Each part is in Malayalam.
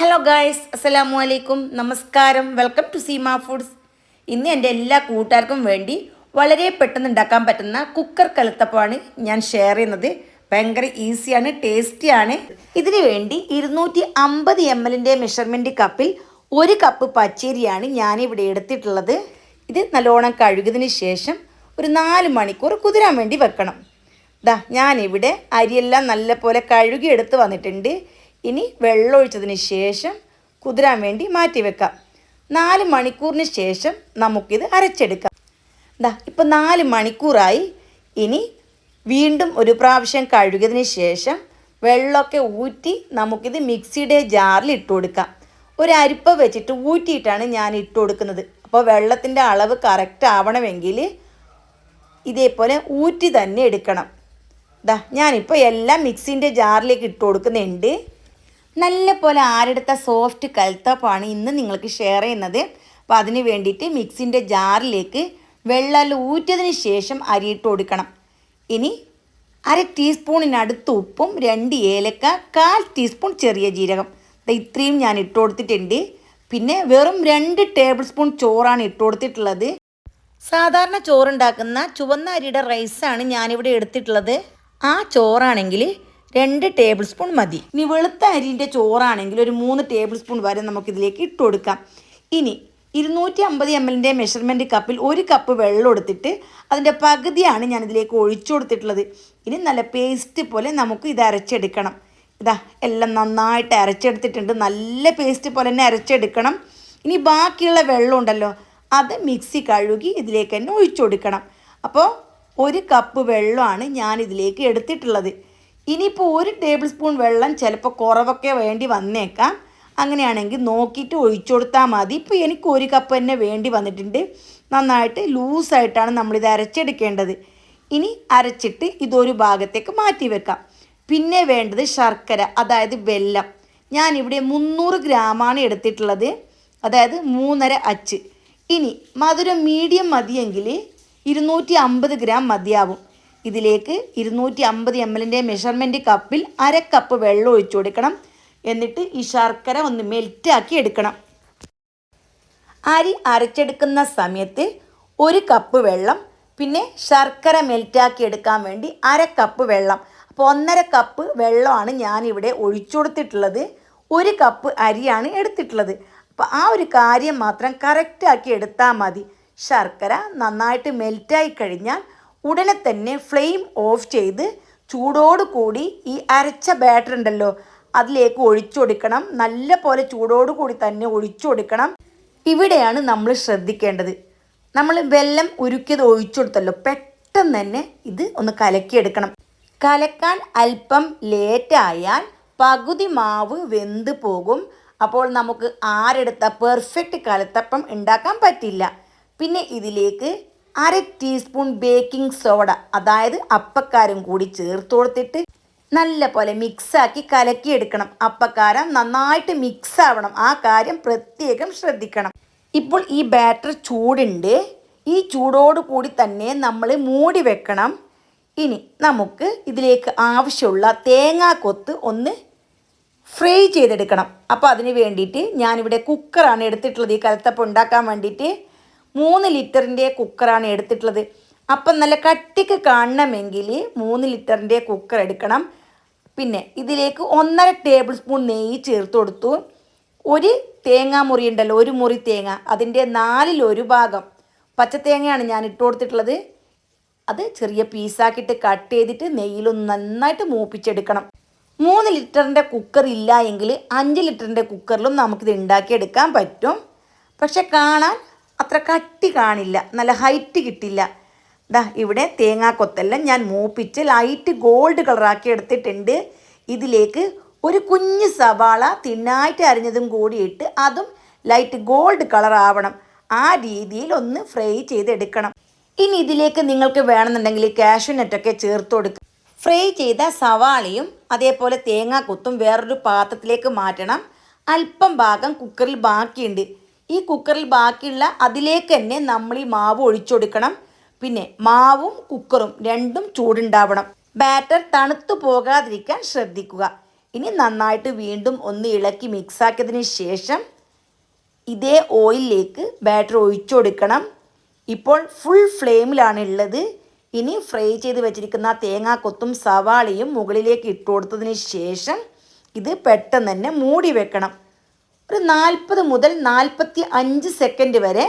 ഹലോ ഗായ്സ് അസ്സലാമു അലൈക്കും നമസ്കാരം വെൽക്കം ടു സീമ ഫുഡ്സ് ഇന്ന് എന്റെ എല്ലാ കൂട്ടുകാർക്കും വേണ്ടി വളരെ പെട്ടെന്ന് ഉണ്ടാക്കാൻ പറ്റുന്ന കുക്കർ കലത്തപ്പമാണ് ഞാൻ ഷെയർ ചെയ്യുന്നത്. ഭയങ്കര ഈസിയാണ് ടേസ്റ്റിയാണ് ഇതിന് വേണ്ടി ഇരുന്നൂറ്റി അമ്പത് എം എല്ലിന്റെ മെഷർമെന്റ് കപ്പിൽ ഒരു കപ്പ് പച്ചരിയാണ് ഞാനിവിടെ എടുത്തിട്ടുള്ളത്. ഇത് നല്ലോണം കഴുകിയതിന് ശേഷം ഒരു നാല് മണിക്കൂർ കുതിരാൻ വേണ്ടി വെക്കണം. ദാ ഞാനിവിടെ അരിയെല്ലാം നല്ലപോലെ കഴുകി എടുത്ത് വന്നിട്ടുണ്ട്. ഇനി വെള്ളം ഒഴിച്ചതിന് ശേഷം കുതിരാൻ വേണ്ടി മാറ്റി വെക്കാം. നാല് മണിക്കൂറിന് ശേഷം നമുക്കിത് അരച്ചെടുക്കാം. ദാ ഇപ്പം നാല് മണിക്കൂറായി. ഇനി വീണ്ടും ഒരു പ്രാവശ്യം കഴുകിയതിന് ശേഷം വെള്ളമൊക്കെ ഊറ്റി നമുക്കിത് മിക്സിയുടെ ജാറിൽ ഇട്ട് കൊടുക്കാം. ഒരു അരിപ്പ വെച്ചിട്ട് ഊറ്റിയിട്ടാണ് ഞാൻ ഇട്ട് കൊടുക്കുന്നത്. അപ്പോൾ വെള്ളത്തിന്റെ അളവ് കറക്റ്റ് ആവണമെങ്കിൽ ഇതേപോലെ ഊറ്റി തന്നെ എടുക്കണം. ദാ ഞാനിപ്പോൾ എല്ലാം മിക്സിന്റെ ജാറിലേക്ക് ഇട്ട് കൊടുക്കുന്നുണ്ട്. നല്ല പോലെ ആരെടുത്ത സോഫ്റ്റ് കൽത്തപ്പാണ് ഇന്ന് നിങ്ങൾക്ക് ഷെയർ ചെയ്യുന്നത്. അപ്പോൾ അതിന് വേണ്ടിയിട്ട് മിക്സിന്റെ ജാറിലേക്ക് വെള്ളം ഊറ്റിയതിന് ശേഷം അരിയിട്ട് കൊടുക്കണം. ഇനി അര ടീസ്പൂണിനടുത്ത് ഉപ്പും രണ്ട് ഏലക്ക കാൽ ടീസ്പൂൺ ചെറിയ ജീരകം. ഇത്രയും ഞാൻ ഇട്ട് കൊടുത്തിട്ടുണ്ട്. പിന്നെ വെറും രണ്ട് ടേബിൾ സ്പൂൺ ചോറാണ് ഇട്ട് കൊടുത്തിട്ടുള്ളത്. സാധാരണ ചോറുണ്ടാക്കുന്ന ചുവന്ന അരിയുടെ റൈസാണ് ഞാനിവിടെ എടുത്തിട്ടുള്ളത്. ആ ചോറാണെങ്കിൽ രണ്ട് ടേബിൾ സ്പൂൺ മതി. ഇനി വെളുത്ത അരിന്റെ ചോറാണെങ്കിൽ ഒരു മൂന്ന് ടേബിൾ സ്പൂൺ വരെ നമുക്കിതിലേക്ക് ഇട്ട് കൊടുക്കാം. ഇനി ഇരുന്നൂറ്റി അമ്പത് എം എല്ലിന്റെ മെഷർമെന്റ് കപ്പിൽ ഒരു കപ്പ് വെള്ളം എടുത്തിട്ട് അതിന്റെ പകുതിയാണ് ഞാൻ ഇതിലേക്ക് ഒഴിച്ചു കൊടുത്തിട്ടുള്ളത്. ഇനി നല്ല പേസ്റ്റ് പോലെ നമുക്ക് ഇത് അരച്ചെടുക്കണം. ഇതാ എല്ലാം നന്നായിട്ട് അരച്ചെടുത്തിട്ടുണ്ട്. നല്ല പേസ്റ്റ് പോലെ തന്നെ അരച്ചെടുക്കണം. ഇനി ബാക്കിയുള്ള വെള്ളം ഉണ്ടല്ലോ അത് മിക്സി കഴുകി ഇതിലേക്ക് തന്നെ ഒഴിച്ചു കൊടുക്കണം. അപ്പോൾ ഒരു കപ്പ് വെള്ളമാണ് ഞാൻ ഇതിലേക്ക് എടുത്തിട്ടുള്ളത്. ഇനിയിപ്പോൾ ഒരു ടേബിൾ സ്പൂൺ വെള്ളം ചിലപ്പോൾ കുറവൊക്കെ വേണ്ടി വന്നേക്കാം. അങ്ങനെയാണെങ്കിൽ നോക്കിയിട്ട് ഒഴിച്ചു കൊടുത്താൽ മതി. ഇപ്പോൾ എനിക്ക് ഒരു കപ്പ് തന്നെ വേണ്ടി വന്നിട്ടുണ്ട്. നന്നായിട്ട് ലൂസായിട്ടാണ് നമ്മളിത് അരച്ചെടുക്കേണ്ടത്. ഇനി അരച്ചിട്ട് ഇതൊരു ഭാഗത്തേക്ക് മാറ്റി വെക്കാം. പിന്നെ വേണ്ടത് ശർക്കര അതായത് വെല്ലം. ഞാനിവിടെ മുന്നൂറ് ഗ്രാമാണ് എടുത്തിട്ടുള്ളത്. അതായത് മൂന്നര അച്ച്. ഇനി മധുരം മീഡിയം മതിയെങ്കിൽ ഇരുന്നൂറ്റി അമ്പത് ഗ്രാം മതിയാവും. ഇതിലേക്ക് ഇരുന്നൂറ്റി അമ്പത് എം എല്ലിന്റെ മെഷർമെന്റ് കപ്പിൽ അര കപ്പ് വെള്ളം ഒഴിച്ചു കൊടുക്കണം. എന്നിട്ട് ഈ ശർക്കര ഒന്ന് മെൽറ്റാക്കി എടുക്കണം. അരി അരച്ചെടുക്കുന്ന സമയത്ത് ഒരു കപ്പ് വെള്ളം പിന്നെ ശർക്കര മെൽറ്റാക്കി എടുക്കാൻ വേണ്ടി അര കപ്പ് വെള്ളം. അപ്പോൾ ഒന്നര കപ്പ് വെള്ളമാണ് ഞാനിവിടെ ഒഴിച്ചു കൊടുത്തിട്ടുള്ളത്. ഒരു കപ്പ് അരിയാണ് എടുത്തിട്ടുള്ളത്. അപ്പോൾ ആ ഒരു കാര്യം മാത്രം കറക്റ്റാക്കി എടുത്താൽ മതി. ശർക്കര നന്നായിട്ട് മെൽറ്റായി കഴിഞ്ഞാൽ ഉടനെ തന്നെ ഫ്ലെയിം ഓഫ് ചെയ്ത് ചൂടോട് കൂടി ഈ അരച്ച ബാറ്റർ ഉണ്ടല്ലോ അതിലേക്ക് ഒഴിച്ചു കൊടുക്കണം. നല്ല പോലെ ചൂടോട് കൂടി തന്നെ ഒഴിച്ചു കൊടുക്കണം. ഇവിടെയാണ് നമ്മൾ ശ്രദ്ധിക്കേണ്ടത്. നമ്മൾ വെല്ലം ഉരുക്കിയത് ഒഴിച്ചു കൊടുത്തല്ലോ പെട്ടെന്ന് തന്നെ ഇത് ഒന്ന് കലക്കിയെടുക്കണം കലക്കാൻ അല്പം ലേറ്റായാൽ പകുതി മാവ് വെന്ത് പോകും. അപ്പോൾ നമുക്ക് ആരെടുത്ത പെർഫെക്റ്റ് കലത്തപ്പം ഉണ്ടാക്കാൻ പറ്റില്ല. പിന്നെ ഇതിലേക്ക് അര ടീസ്പൂൺ ബേക്കിംഗ് സോഡ അതായത് അപ്പക്കാരം കൂടി ചേർത്ത് കൊടുത്തിട്ട് നല്ല പോലെ മിക്സാക്കി കലക്കിയെടുക്കണം. അപ്പക്കാരം നന്നായിട്ട് മിക്സ് ആവണം. ആ കാര്യം പ്രത്യേകം ശ്രദ്ധിക്കണം. ഇപ്പോൾ ഈ ബാറ്റർ ചൂടുണ്ട്. ഈ ചൂടോട് കൂടി തന്നെ നമ്മൾ മൂടി വെക്കണം. ഇനി നമുക്ക് ഇതിലേക്ക് ആവശ്യമുള്ള തേങ്ങാക്കൊത്ത് ഒന്ന് ഫ്രൈ ചെയ്തെടുക്കണം. അപ്പോൾ അതിന് വേണ്ടിയിട്ട് ഞാനിവിടെ കുക്കറാണ് എടുത്തിട്ടുള്ളത്. ഈ കലത്തപ്പം ഉണ്ടാക്കാൻ വേണ്ടിയിട്ട് മൂന്ന് ലിറ്ററിന്റെ കുക്കറാണ് എടുത്തിട്ടുള്ളത്. അപ്പം നല്ല കട്ടിക്ക് കാണണമെങ്കിൽ മൂന്ന് ലിറ്ററിന്റെ കുക്കർ എടുക്കണം. പിന്നെ ഇതിലേക്ക് ഒന്നര ടേബിൾ സ്പൂൺ നെയ്യ് ചേർത്ത് കൊടുത്തു. ഒരു തേങ്ങാ മുറി ഉണ്ടല്ലോ ഒരു മുറി തേങ്ങ. അതിന്റെ നാലിലൊരു ഭാഗം പച്ചത്തേങ്ങയാണ് ഞാൻ ഇട്ട് കൊടുത്തിട്ടുള്ളത്. അത് ചെറിയ പീസാക്കിയിട്ട് കട്ട് ചെയ്തിട്ട് നെയ്യിലൊന്ന് നന്നായിട്ട് മൂപ്പിച്ചെടുക്കണം. മൂന്ന് ലിറ്ററിന്റെ കുക്കർ ഇല്ല എങ്കിൽ അഞ്ച് ലിറ്ററിന്റെ കുക്കറിലും നമുക്കിത് ഉണ്ടാക്കിയെടുക്കാൻ പറ്റും. പക്ഷെ കാണാൻ അത്ര കട്ടി കാണില്ല. നല്ല ഹൈറ്റ് കിട്ടില്ല. ദാ ഇവിടെ തേങ്ങാക്കൊത്തെല്ലാം ഞാൻ മൂപ്പിച്ച് ലൈറ്റ് ഗോൾഡ് കളറാക്കി എടുത്തിട്ടുണ്ട്. ഇതിലേക്ക് ഒരു കുഞ്ഞ് സവാള തിന്നായിട്ട് അരിഞ്ഞതും കൂടി ഇട്ട് അതും ലൈറ്റ് ഗോൾഡ് കളർ ആവണം. ആ രീതിയിൽ ഒന്ന് ഫ്രൈ ചെയ്തെടുക്കണം. ഇനി ഇതിലേക്ക് നിങ്ങൾക്ക് വേണമെന്നുണ്ടെങ്കിൽ കാഷ്യൂ നെറ്റൊക്കെ ചേർത്ത് കൊടുക്കുക ഫ്രൈ ചെയ്ത സവാളയും അതേപോലെ തേങ്ങാക്കൊത്തും വേറൊരു പാത്രത്തിലേക്ക് മാറ്റണം. അല്പം ഭാഗം കുക്കറിൽ ബാക്കിയുണ്ട്. ഈ കുക്കറിൽ ബാക്കിയുള്ള അതിലേക്ക് തന്നെ നമ്മൾ ഈ മാവ് ഒഴിച്ചു കൊടുക്കണം പിന്നെ മാവും കുക്കറും രണ്ടും ചൂടുണ്ടാവണം. ബാറ്റർ തണുത്തു പോകാതിരിക്കാൻ ശ്രദ്ധിക്കുക. ഇനി നന്നായിട്ട് വീണ്ടും ഒന്ന് ഇളക്കി മിക്സാക്കിയതിന് ശേഷം ഇതേ ഓയിലിലേക്ക് ബാറ്റർ ഒഴിച്ചു കൊടുക്കണം ഇപ്പോൾ ഫുൾ ഫ്ലെയിമിലാണ് ഉള്ളത്. ഇനി ഫ്രൈ ചെയ്ത് വെച്ചിരിക്കുന്ന തേങ്ങാക്കൊത്തും സവാളയും മുകളിലേക്ക് ഇട്ട് കൊടുത്തതിന് ശേഷം ഇത് പെട്ടെന്ന് തന്നെ മൂടി വെക്കണം. ഒരു നാൽപ്പത് മുതൽ നാൽപ്പത്തി അഞ്ച് സെക്കൻഡ് വരെ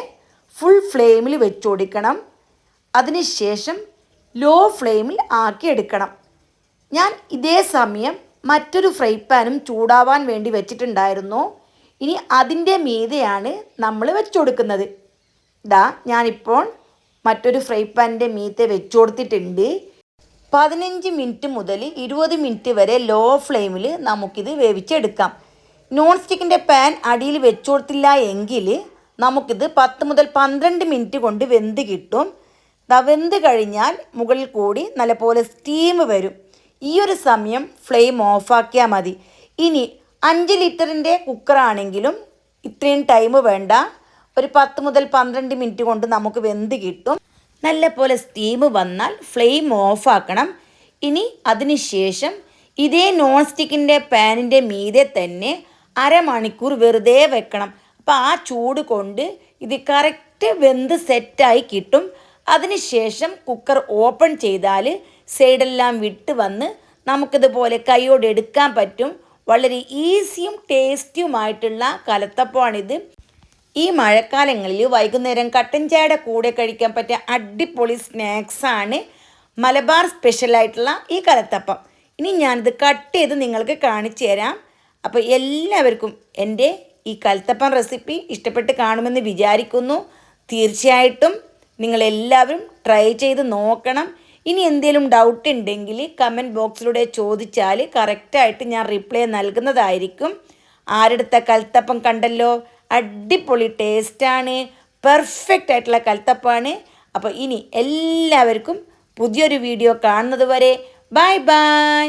ഫുൾ ഫ്ലെയിമിൽ വെച്ചോടിക്കണം. അതിനുശേഷം ലോ ഫ്ലെയിമിൽ ആക്കി എടുക്കണം ഞാൻ ഇതേ സമയം മറ്റൊരു ഫ്രൈ പാനും ചൂടാവാൻ വേണ്ടി വെച്ചിട്ടുണ്ടായിരുന്നു. ഇനി അതിന്റെ മീതെയാണ് നമ്മൾ വെച്ചു കൊടുക്കുന്നത് ഇതാ ഞാനിപ്പോൾ മറ്റൊരു ഫ്രൈ പാനിന്റെ മീതെ വെച്ചു കൊടുത്തിട്ടുണ്ട് പതിനഞ്ച് മിനിറ്റ് മുതൽ ഇരുപത് മിനിറ്റ് വരെ ലോ ഫ്ലെയിമിൽ നമുക്കിത് വേവിച്ചെടുക്കാം. നോൺ സ്റ്റിക്കിന്റെ പാൻ അടിയിൽ വെച്ചു കൊടുത്തില്ല എങ്കിൽ നമുക്കിത് പത്ത് മുതൽ പന്ത്രണ്ട് മിനിറ്റ് കൊണ്ട് വെന്ത് കിട്ടും. വെന്ത് കഴിഞ്ഞാൽ മുകളിൽ കൂടി നല്ലപോലെ സ്റ്റീം വരും. ഈ ഒരു സമയം ഫ്ലെയിം ഓഫാക്കിയാൽ മതി. ഇനി അഞ്ച് ലിറ്ററിന്റെ കുക്കറാണെങ്കിലും ഇത്രയും ടൈം വേണ്ട. ഒരു പത്ത് മുതൽ പന്ത്രണ്ട് മിനിറ്റ് കൊണ്ട് നമുക്ക് വെന്ത് കിട്ടും. നല്ല പോലെ സ്റ്റീം വന്നാൽ ഫ്ലെയിം ഓഫാക്കണം ഇനി അതിന് ശേഷം ഇതേ നോൺ സ്റ്റിക്കിന്റെ പാനിന്റെ മീതെ തന്നെ അരമണിക്കൂർ വെറുതെ വെക്കണം. അപ്പോൾ ആ ചൂട് കൊണ്ട് ഇത് കറക്റ്റ് വെന്ത് സെറ്റായി കിട്ടും. അതിനുശേഷം കുക്കർ ഓപ്പൺ ചെയ്താൽ സൈഡെല്ലാം വിട്ട് വന്ന് നമുക്കിതുപോലെ കൈയോടെ എടുക്കാൻ പറ്റും. വളരെ ഈസിയും ടേസ്റ്റിയുമായിട്ടുള്ള കലത്തപ്പമാണിത്. ഈ മഴക്കാലങ്ങളിൽ വൈകുന്നേരം കട്ടൻ ചായയുടെ കൂടെ കഴിക്കാൻ പറ്റിയ അടിപൊളി സ്നാക്സാണ് മലബാർ സ്പെഷ്യലായിട്ടുള്ള ഈ കലത്തപ്പം. ഇനി ഞാനിത് കട്ട് ചെയ്ത് നിങ്ങൾക്ക് കാണിച്ചു തരാം. അപ്പോൾ എല്ലാവർക്കും എന്റെ ഈ കൽത്തപ്പം റെസിപ്പി ഇഷ്ടപ്പെട്ട് കാണുമെന്ന് വിചാരിക്കുന്നു. തീർച്ചയായിട്ടും നിങ്ങളെല്ലാവരും ട്രൈ ചെയ്ത് നോക്കണം. ഇനി എന്തെങ്കിലും ഡൗട്ട് ഉണ്ടെങ്കിൽ കമന്റ് ബോക്സിലൂടെ ചോദിച്ചാൽ കറക്റ്റായിട്ട് ഞാൻ റിപ്ലൈ നൽകുന്നതായിരിക്കും. ആരെടുത്ത കൽത്തപ്പം കണ്ടല്ലോ? അടിപൊളി ടേസ്റ്റാണ് പെർഫെക്റ്റ് ആയിട്ടുള്ള കൽത്തപ്പാണ് അപ്പോൾ ഇനി എല്ലാവർക്കും പുതിയൊരു വീഡിയോ കാണുന്നത് വരെ. Bye bye